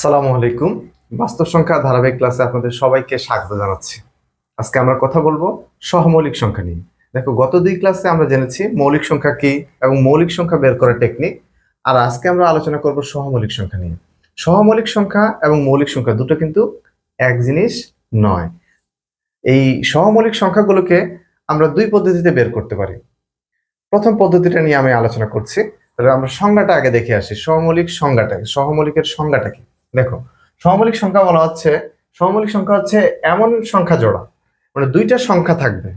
আসসালামু আলাইকুম। বাস্তব সংখ্যা ধারাবাহিক ক্লাসে আপনাদের সবাইকে স্বাগত জানাচ্ছি। আজকে আমরা কথা বলব সহমৌলিক সংখ্যা নিয়ে। দেখো, গত দুই ক্লাসে আমরা জেনেছি মৌলিক সংখ্যা কি এবং মৌলিক সংখ্যা বের করার টেকনিক আর আজকে আমরা আলোচনা করব সহমৌলিক সংখ্যা নিয়ে। সহমৌলিক সংখ্যা এবং মৌলিক সংখ্যা দুটো কিন্তু এক জিনিস নয়। এই সহমৌলিক সংখ্যাগুলোকে আমরা দুই পদ্ধতিতে বের করতে পারি। প্রথম পদ্ধতিটা নিয়ে আমি আলোচনা করছি। তাহলে আমরা সংজ্ঞাটা আগে দেখে আসি। সহমৌলিক সংজ্ঞাটা, সহমৌলিকের সংজ্ঞাটা কি? দেখো সহমৌলিক সংখ্যা বলা হচ্ছে সহমৌলিক সংখ্যা হচ্ছে এমন সংখ্যা জোড়া মানে দুইটা সংখ্যা থাকবে,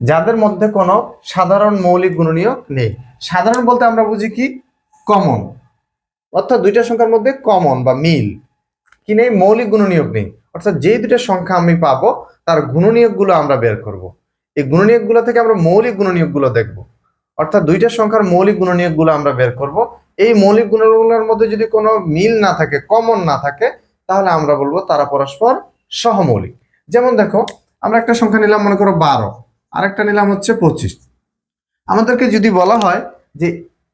যাদের মধ্যে কোনো সাধারণ মৌলিক গুণনীয়ক নেই। সাধারণ বলতে আমরা বুঝি কি? কমন, অর্থাৎ দুইটা সংখ্যার মধ্যে কমন বা মিল, কি নেই? মৌলিক গুণনীয়ক নেই। অর্থাৎ যে দুইটা সংখ্যা আমি পাবো, তার গুণনীয়কগুলো আমরা বের করব। এই গুণনীয়কগুলো থেকে আমরা মৌলিক গুণনীয়কগুলো দেখব। অর্থাৎ দুইটা সংখ্যার মৌলিক গুণনীয়কগুলো আমরা বের করব। এই মৌলিক গুণগুলোর মধ্যে যদি কোনো মিল না থাকে কমন না থাকে, তাহলে আমরা বলব তারা পরস্পর সহমৌলিক। যেমন দেখো, আমরা একটা সংখ্যা নিলাম মনে করো বারো, আরেকটা নিলাম হচ্ছে পঁচিশ। আমাদেরকে যদি বলা হয় যে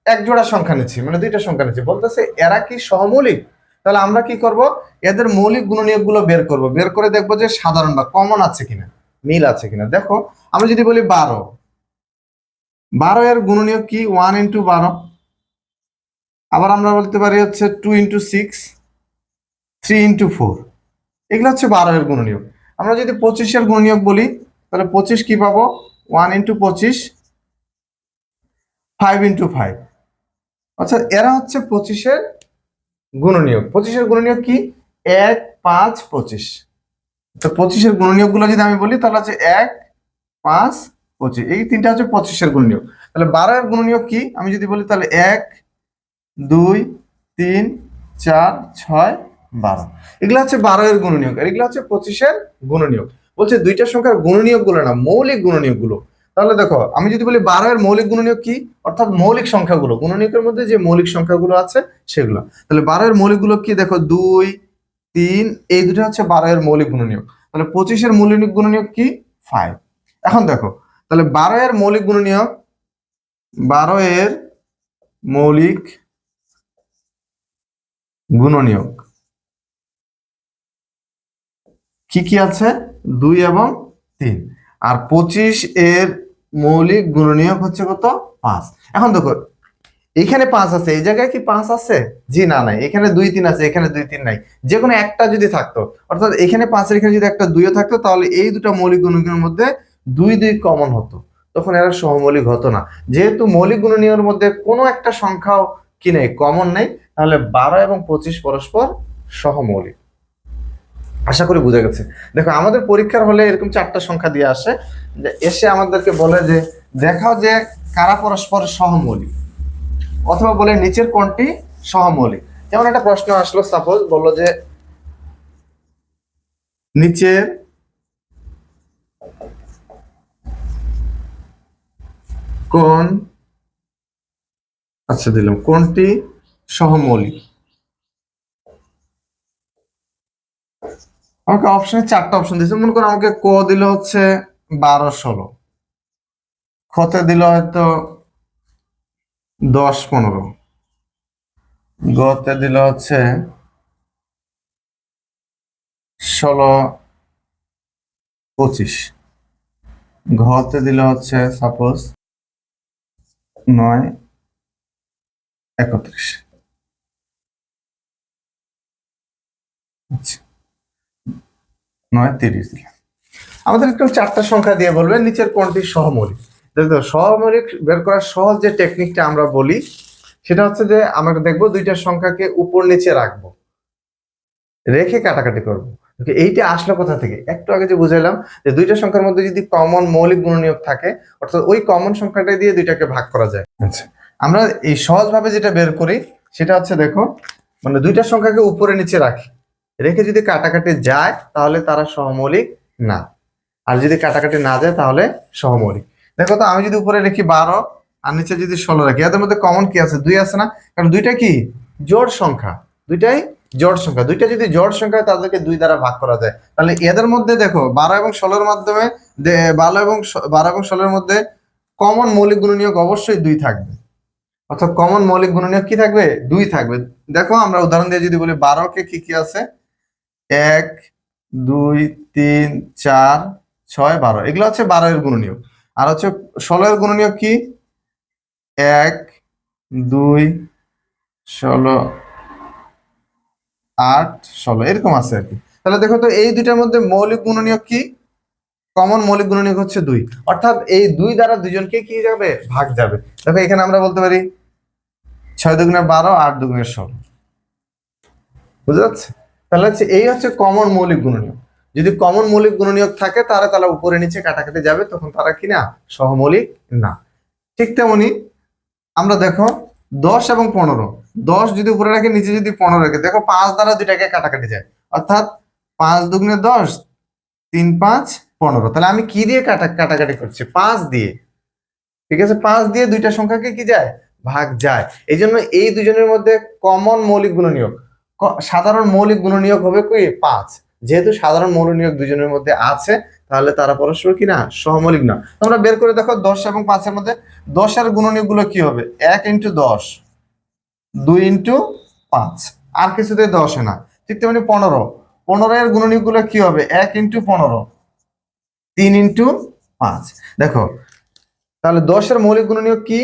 এক জোড়া সংখ্যা নিচ্ছি মানে দুইটা সংখ্যা নিচ্ছি, বলতেছে এরা কি সহমৌলিক? তাহলে আমরা কি করব? এদের মৌলিক গুণনীয়কগুলো বের করব। বের করে দেখব যে সাধারণ বা কমন আছে কিনা, মিল আছে কিনা। দেখো, আমরা যদি বলি বারো বারো এর গুণনীয়ক কি? ওয়ান ইন্টু বারো। আবার আমরা বলতে পারি হচ্ছে two into six three into four এগুলো হচ্ছে বারো এর গুণনীয়ক। আমরা যদি পঁচিশের গুণনীয়ক বলি, তাহলে পঁচিশ কি পাবো? ওয়ান ইন্টু পঁচিশ ফাইভ ইন্টু ফাইভ আচ্ছা এরা হচ্ছে পঁচিশের গুণনীয়ক। পঁচিশের গুণনীয়ক কি? এক, পাঁচ, পঁচিশ। তো পঁচিশের গুণনীয়কগুলো যদি আমি বলি, তাহলে হচ্ছে এক, পাঁচ পঁচিশ, এই তিনটা হচ্ছে পঁচিশের গুণনীয়ক। তাহলে বারো এর গুণনীয়ক কি? আমি যদি বলি তাহলে এক, দুই, তিন, চার, ছয়, বারো। এগুলো হচ্ছে বারো এর গুণনীয়ক, আর এগুলো হচ্ছে পঁচিশের গুণনীয়ক। বলছে দুইটা সংখ্যার গুণনীয়কগুলো না, মৌলিক গুণনীয়কগুলো তাহলে দেখো, আমি যদি বলি বারো এর মৌলিক গুণনীয়ক কি? অর্থাৎ মৌলিক সংখ্যাগুলো, গুণনীয়কের মধ্যে যে মৌলিক সংখ্যাগুলো আছে সেগুলো। তাহলে বারো এর মৌলিকগুলো কি? দেখো, দুই, তিন, এই দুটো হচ্ছে বারো এর মৌলিক গুণনীয়ক। তাহলে পঁচিশের মৌলিক গুণনীয়ক কি? ফাইভ এখন দেখো তাহলে বারো এর মৌলিক গুণনীয়ক, বারো এর মৌলিক গুণনীয়ক। কি কি আছে? দুই এবং তিন। আর পঁচিশ এর মৌলিক গুণনীয়ক হচ্ছে কত? পাঁচ। এখন দেখো, এখানে পাঁচ আছে, এই জায়গায় কি পাঁচ আছে? জি, না, নাই। এখানে দুই, তিন আছে, এখানে দুই, তিন নাই। যে কোনো একটা যদি থাকতো, অর্থাৎ এখানে পাঁচের এখানে যদি একটা দুইও থাকতো, তাহলে এই দুটো মৌলিক গুণনীয়কের মধ্যে দুই দুই কমন হতো। তখন এরা সহমৌলিক হতো না। যেহেতু মৌলিক গুণনীয়র মধ্যে কোনো একটা সংখ্যাও কি নেই কমন নেই, তাহলে বারো এবং পঁচিশ পরস্পর সহমৌলিক আশা করি বুঝে গেছে। দেখো, আমাদের পরীক্ষার হলে এরকম চারটা সংখ্যা দিয়ে আসে। এসে আমাদেরকে বলে যে, দেখাও যে কারা পরস্পর সহমৌলিক অথবা বলে নিচের কোনটি সহমৌলিক যেমন একটা প্রশ্ন আসলো সাপোজ বলল যে, নিচের কোন আচ্ছা দিলাম কোনটি সহমৌলিক। আমাকে অপশনে চারটা অপশন দিয়েছে। মনে করো আমাকে ক দিল হচ্ছে বারো ষোলো। খতে দিল হয়তো দশ পনেরো। গতে দিল হচ্ছে ষোলো পঁচিশ। ঘতে দিল হচ্ছে সাপোজ নয়, একত্রিশ। আচ্ছা। নয়, তিরিশ দিলাম। আমাদের একটু চারটা সংখ্যা দিয়ে বলবেন, নিচের কোনটি সহমৌলিক? দেখো, সহমৌলিক বের করার সহজ যে টেকনিকটা আমরা বলি, সেটা হচ্ছে যে, আমরা দেখব দুইটা সংখ্যাকে উপর নিচে রাখব। রেখে কাটাকাটি করব। এইটা আসলো কোথা থেকে? একটু আগে যে বুঝাইলাম যে দুইটা সংখ্যার মধ্যে যদি কমন মৌলিক গুণনীয়ক থাকে অর্থাৎ ওই কমন সংখ্যাটা দিয়ে দুইটাকে ভাগ করা যায়। আচ্ছা। আমরা এই সহজভাবে যেটা বের করি সেটা হচ্ছে দেখো মানে দুইটা সংখ্যাকে উপরে নিচে রাখি। রেখে যদি কাটাকাটি যায় তাহলে তারা সহমৌলিক না। আর যদি কাটাকাটি না যায় তাহলে সহমৌলিক দেখো তো আমি যদি উপরে রেখি বারো আর নিচে যদি ষোলো রাখি এদের মধ্যে কমন কি আছে? দুই আছে না? কারণ দুইটা কি? জোড় সংখ্যা। দুইটাই জোড় সংখ্যা। দুইটা যদি জোড় সংখ্যা তাদেরকে দুই দ্বারা ভাগ করা যায়। তাহলে এদের মধ্যে দেখো, বারো এবং ষোলোর মাধ্যমে বারো এবং বারো এবং ষোলোর মধ্যে কমন মৌলিক গুণনীয়ক অবশ্যই দুই থাকবে। অর্থাৎ কমন মৌলিক গুণনীয়ক কি থাকবে? দুই থাকবে। দেখো, আমরা উদাহরণ দিয়ে যদি বলি, বারোকে কি কি আছে? এক, দুই, তিন, চার, ছয়, বারো। এগুলো হচ্ছে বারো এর গুণনীয়ক। আর হচ্ছে ষোলো এর গুণনীয়ক কি? এক, দুই, ষোলো আট, ষোলো, এরকম আছে আর কি। তাহলে দেখো তো এই দুইটার মধ্যে মৌলিক গুণনীয়ক কি? কমন মৌলিক গুণনীয়ক হচ্ছে দুই। অর্থাৎ এই দুই দ্বারা দুজনকে কি যাবে? ভাগ যাবে। দেখো এখানে আমরা বলতে পারি ছয় দুগুণে বারো, আট দুগুণে ষোলো। বুঝতে যাচ্ছে তাহলে হচ্ছে এই হচ্ছে কমন মৌলিক গুণনীয়ক। যদি কমন মৌলিক গুণনীয়ক থাকে তাহলে তাহলে উপরে নিচে কাটাকাটি যাবে, তখন তারা কি না? সহমৌলিক না। ঠিক তেমনি আমরা দেখো দশ এবং পনেরো। দশ যদি উপরে রাখে, নিচে যদি পনেরো রাখে, দেখো পাঁচ দ্বারা দুইটাকে কাটাকাটি যায়। অর্থাৎ পাঁচ দুগুণে দশ, তিন পাঁচ, পনেরো। তাহলে আমি কি দিয়ে কাটা কাটাকাটি করছি? পাঁচ দিয়ে। ঠিক আছে? পাঁচ দিয়ে দুইটা সংখ্যাকে কি যায়? ভাগ যায়। এই জন্য এই দুজনের মধ্যে কমন মৌলিক গুণনীয়ক। সাধারণ মৌলিক গুণনীয়ক হবে কি? পাঁচ। যেহেতু সাধারণ মৌলনীয়ক দুজনের মধ্যে আছে তাহলে তারা পরস্পর কি না? সহমৌলিক না। তোমরা বের করে দেখো দশ এবং পাঁচের মধ্যে। দশের গুণনীয়কগুলো কি হবে? এক ইন্টু দশ, দুই ইন্টু পাঁচ। আর কিছুতে দশে না। ঠিক তেমনি পনেরো। পনেরো এর গুণনীয়কগুলো কি হবে? এক ইন্টু পনেরো, তিন ইন্টু পাঁচ। দেখো, তাহলে দশের মৌলিক গুণনীয়ক কি?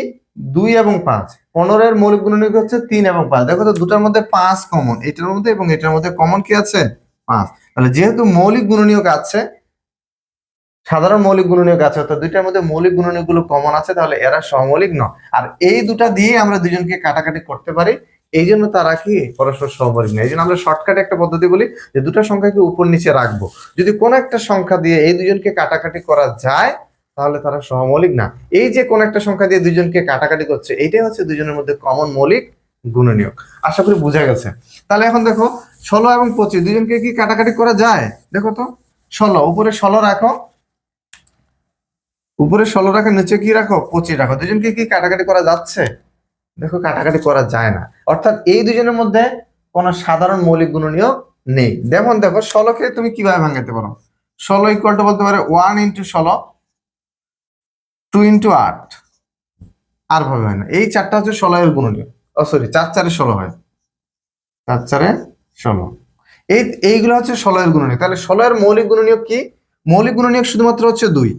দুই এবং পাঁচ। পনেরোর মৌলিক গুণনীয়ক হচ্ছে তিন এবং পাঁচ। দেখো তো, দুটার মধ্যে পাঁচ কমন এটার মধ্যে এবং এটার মধ্যে কমন কি আছে? পাঁচ। তাহলে যেহেতু মৌলিক গুণনীয়ক আছে সাধারণ মৌলিক গুণনীয়ক আছে, অর্থাৎ দুইটার মধ্যে মৌলিক গুণনীয়কগুলো কমন আছে, তাহলে এরা সমৌলিক নয়। আর এই দুটা দিয়ে আমরা দুজনকে কাটাকাটি করতে পারি, এই জন্য তারা কি পরস্পর সমমৌলিক নয়। এই জন্য আমরা শর্টকাটে একটা পদ্ধতি বলি, যে দুটো সংখ্যাকে উপর নিচে রাখব। যদি কোন একটা সংখ্যা দিয়ে এই দুজনকে কাটাকাটি করা যায়, তাহলে তারা সহমৌলিক না। এই যে কোন একটা সংখ্যা দিয়ে দুজনকে কাটাকাটি করছে, এইটাই হচ্ছে দুজনের মধ্যে কমন মৌলিক গুণনীয়ক। আশা করি বোঝা গেছে। তাহলে এখন দেখো, ষোলো এবং পঁচিশ, দুজনকে কি কাটাকাটি করা যায়? দেখো তো, ষোলো, উপরে ষোলো রাখো উপরে ষোলো রাখো নিচে কি রাখো? পঁচিশ রাখো। দুজনকে কি কাটাকাটি করা যাচ্ছে? দেখো, কাটাকাটি করা যায় না। অর্থাৎ এই দুজনের মধ্যে কোন সাধারণ মৌলিক গুণনীয়ক নেই। যেমন দেখো, ষোলোকে তুমি কীভাবে ভাঙাতে পারো? ষোলো ইকুয়াল টু বলতে পারে ওয়ান ইন্টু ষোলো টু ইন্টু আট। আর ভাবে হয় না। এই চারটা হচ্ছে ষোলো এর গুণনীয় ও সরি চার চারে ষোলো হয়। চার চারে ষোলো। এই, এইগুলো হচ্ছে ষোলো এর গুণনীয় তাহলে ষোলো এর মৌলিক গুণনীয়ক কি? মৌলিক গুণনীয় শুধুমাত্র হচ্ছে দুই।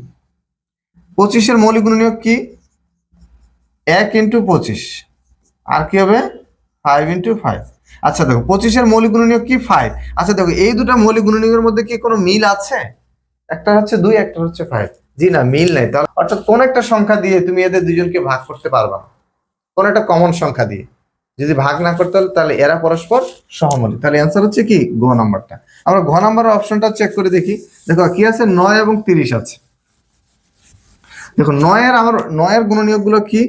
পঁচিশের মৌলিক গুণনীয়ক কি? এক ইন্টু পঁচিশ। আর কি হবে? ফাইভ ইন্টু ফাইভ আচ্ছা দেখো, পঁচিশের মৌলিক গুণনীয়ক কি? ফাইভ আচ্ছা দেখো, এই দুটো মৌলিক গুণনীয়কের মধ্যে কি কোনো মিল আছে? একটা হচ্ছে দুই, একটা হচ্ছে ফাইভ জি না, মিল নাই। তাহলে, অর্থাৎ কোন একটা সংখ্যা দিয়ে তুমি এদের দুজনকে ভাগ করতে পারবা। কোন একটা কমন সংখ্যা দিয়ে। যদি ভাগ না করতে হলে, তাহলে এরা পরস্পর সহমৌলিক তাহলে অ্যান্সার হচ্ছে কি? ঘ নাম্বারটা। আমরা ঘ নাম্বারের অপশনটা চেক করে দেখি। দেখো, কি আছে? নয় এবং তিরিশ আছে। দেখো নয়ের আমার নয়ের গুণনীয়কগুলো কি?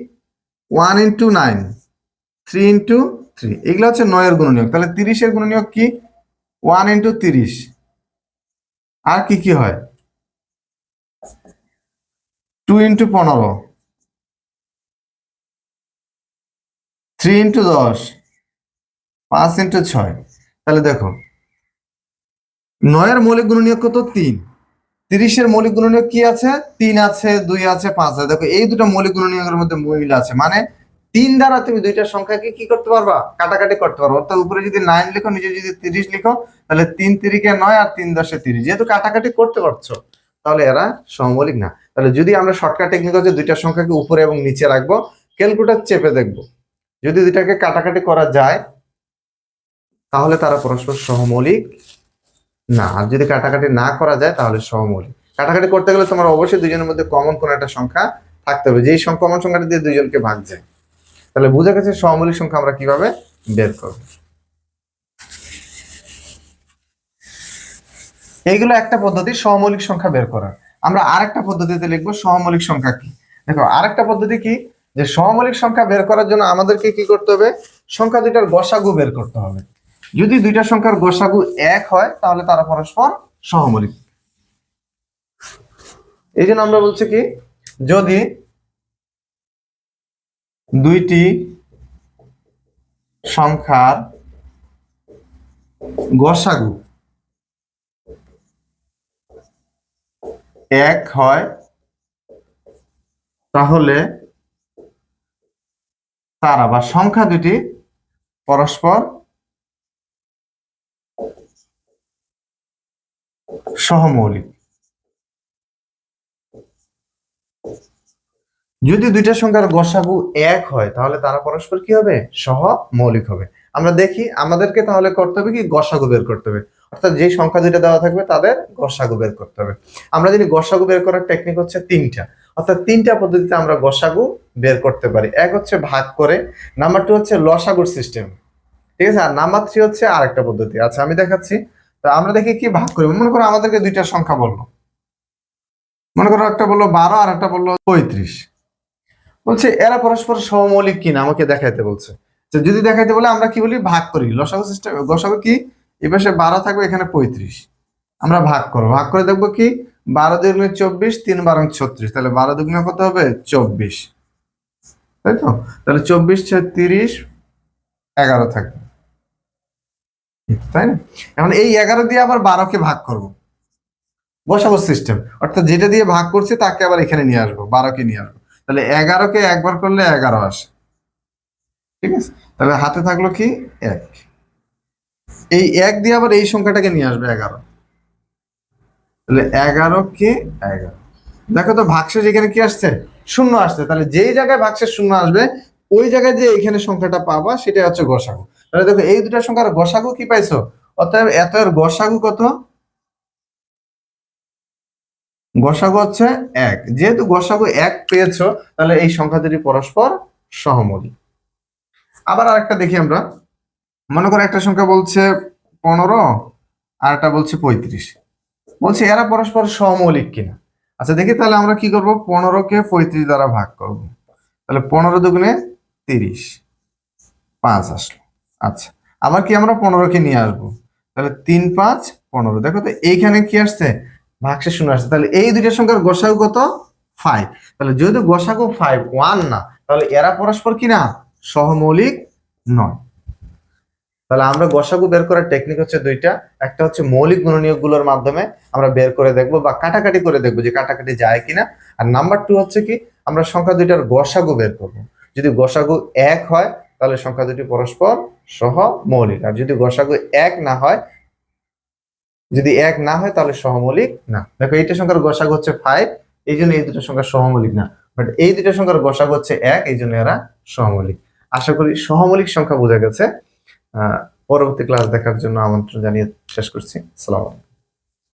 One into nine, three into three. এগুলো হচ্ছে নয়ের গুণনীয়ক। তাহলে তিরিশের গুণনীয়ক কি? ওয়ান ইন্টু তিরিশ। আর কি কি হয়? টু ইন্টু পনেরো। থ্রি ইন্টু দশ। পাঁচ ইন্টু ছয়। তাহলে দেখো, নয়ের মৌলিক গুণনীয়ক কত? তিন। তিরিশের মৌলিক গুণনীয় কি আছে? তিন আছে, দুই আছে, পাঁচ আছে। দেখো, এই দুটো মৌলিক গুণনীয়কের মধ্যে মিল আছে। মানে তিন দ্বারা তুমি দুইটা সংখ্যাকে কি করতে পারবা? কাটাকাটি করতে পারবা। অর্থাৎ উপরে যদি নাইন লিখো, নিচে যদি তিরিশ লিখো, তাহলে তিন তিরিকে নয় আর তিন দশে তিরিশ। যেহেতু কাটাকাটি করতে পারছ, তাহলে এরা সমমৌলিক না। তাহলে যদি আমরা শর্টকাট টেকনিক হচ্ছে দুইটা সংখ্যাকে উপরে এবং নিচে রাখব ক্যালকুলেটর চেপে দেখব। যদি দুইটাকে কাটাকাটি করা যায়, তাহলে তারা পরস্পর সহমৌলিক না, আর যদি কাটাকাটি না করা যায় তাহলে সহমৌলিক কাটাকাটি করতে গেলে তোমার অবশ্যই দুজনের মধ্যে কমন কোন একটা সংখ্যা থাকতে হবে। যেই কমন সংখ্যাটা দিয়ে দুজনকে ভাগ যায়। তাহলে বোঝা গেছে সহমৌলিক সংখ্যা আমরা কীভাবে বের করব। এইগুলো একটা পদ্ধতি সহমৌলিক সংখ্যা বের করার। আমরা আরেকটা পদ্ধতিতে লিখব সহমৌলিক সংখ্যা কি। দেখো, আরেকটা পদ্ধতি কি? যে সহমৌলিক সংখ্যা বের করার জন্য আমাদেরকে কি করতে হবে? সংখ্যা দুইটার গসাগু বের করতে হবে। যদি দুইটা সংখ্যার গোসাগু এক হয়, তাহলে তারা পরস্পর সহমৌলিক এই জন্য আমরা বলছি কি, যদি দুইটি সংখ্যার গসাগু এক হয়, তাহলে তারা বা সংখ্যা দুটি পরস্পর সহমৌলিক। যদি দুইটা সংখ্যার গসাগু এক হয়, তাহলে তারা পরস্পর কি হবে? সহ মৌলিক হবে। আমরা দেখি, আমাদেরকে তাহলে করতে হবে কি? গসাগু বের করতে হবে। অর্থাৎ যে সংখ্যা দুইটা দেওয়া থাকবে, তাদের গসাগু বের করতে হবে। আমরা যদি গসাগু বের করার টেকনিক হচ্ছে তিনটা। অর্থাৎ তিনটা পদ্ধতিতে আমরা গসাগু বের করতে পারি। এক হচ্ছে ভাগ করে নাম্বার টু হচ্ছে লসাগুর সিস্টেম ঠিক আছে? আর নাম্বার থ্রি হচ্ছে আরেকটা পদ্ধতি। আচ্ছা আমি দেখাচ্ছি। তো আমরা দেখি কি ভাগ করি? মনে করো আমাদেরকে দুইটা সংখ্যা বলল। মনে করো একটা বলল বারো আর একটা বলল পঁয়ত্রিশ। বলছে, এরা পরস্পর সমমৌলিক কিনা? আমাকে দেখাইতে বলছে। যদি দেখাইতে বলে, আমরা কি বলি? ভাগ করি। লসাগু সিস্টেম গসাগু কি? এই পাশে বারো থাকবে, এখানে পঁয়ত্রিশ। আমরা ভাগ করব। ভাগ করে দেখব কি? বারো দুগুণে চব্বিশ, তিন বারো ছত্রিশ। তাহলে বারো দুগুণে কত হবে? চব্বিশ। তাই তো? তাহলে চব্বিশ ছয় তিরিশ, এগারো থাকবে। তাই না? এখন এই এগারো দিয়ে আবার বারোকে ভাগ করব। বসাবো সিস্টেম অর্থাৎ যেটা দিয়ে ভাগ করছি তাকে আবার এখানে নিয়ে আসব, বারোকে নিয়ে আসব। তাহলে এগারোকে একবার করলে এগারো আসে। ঠিক আছে? তাহলে হাতে থাকল কি? এক। এই এক দিয়ে আবার এই সংখ্যাটাকে নিয়ে আসবে এগারো। তাহলে এগারো কে এগারো। দেখো তো ভাগশেষ এখানে কি আসছে? শূন্য আসছে। তাহলে যেই জায়গায় ভাগশেষ শূন্য আসবে, ওই জায়গায় যে এখানে সংখ্যাটা পাবা সেটা হচ্ছে গসাগু। তাহলে দেখো, এই দুটা সংখ্যার গসাগু কি পাইছো? অতএব এত এর গসাগু কত? গসাগু হচ্ছে এক। যেহেতু গসাগু এক পেয়েছ, তাহলে এই সংখ্যা দুটি পরস্পর সহমৌলিক আবার আরেকটা দেখি আমরা। মনে করো একটা সংখ্যা বলছে পনেরো, আর একটা বলছে পঁয়ত্রিশ। বলছে এরা পরস্পর সহমৌলিক কিনা। আচ্ছা দেখি তাহলে আমরা কি করব? পনেরোকে পঁয়ত্রিশ দ্বারা ভাগ করব। তাহলে পনেরো দুগুণে তিরিশ, পাঁচ আসলো। আচ্ছা আবার কি আমরা পনেরোকে নিয়ে আসব? তাহলে তিন পাঁচ পনেরো। দেখো তো, এইখানে কি আসছে? ভাগশেষ শূন্য আসছে। তাহলে এই দুইটা সংখ্যার গোসাগু কত? ফাইভ তাহলে যেহেতু গোসাগু ফাইভ ওয়ান না, তাহলে এরা পরস্পর কি না? সহমৌলিক নয়। তাহলে আমরা গসাগু বের করার টেকনিক হচ্ছে দুইটা। একটা হচ্ছে মৌলিক গুণনীয়কগুলোর মাধ্যমে আমরা বের করে দেখব বা কাটাকাটি করে দেখব যে কাটাকাটি যায় কিনা। আর নাম্বার টু হচ্ছে কি, আমরা সংখ্যা দুইটার গসাগু বের করব। যদি গসাগু এক হয় তাহলে সংখ্যা দুটি পরস্পর সহ মৌলিক। আর যদি গসাগু এক না হয়, যদি এক না হয়, তাহলে সহমৌলিক না। দেখো, এইটা সংখ্যার গসাগু হচ্ছে ফাইভ এই জন্য এই দুটো সংখ্যা সহমৌলিক না। বাট এই দুটো সংখ্যার গসাগু হচ্ছে এক, এই জন্য এরা সহমৌলিক। আশা করি সহমৌলিক সংখ্যা বোঝা গেছে। পরবর্তী ক্লাস দেখার জন্য আমন্ত্রণ জানিয়ে শেষ করছি। সালাম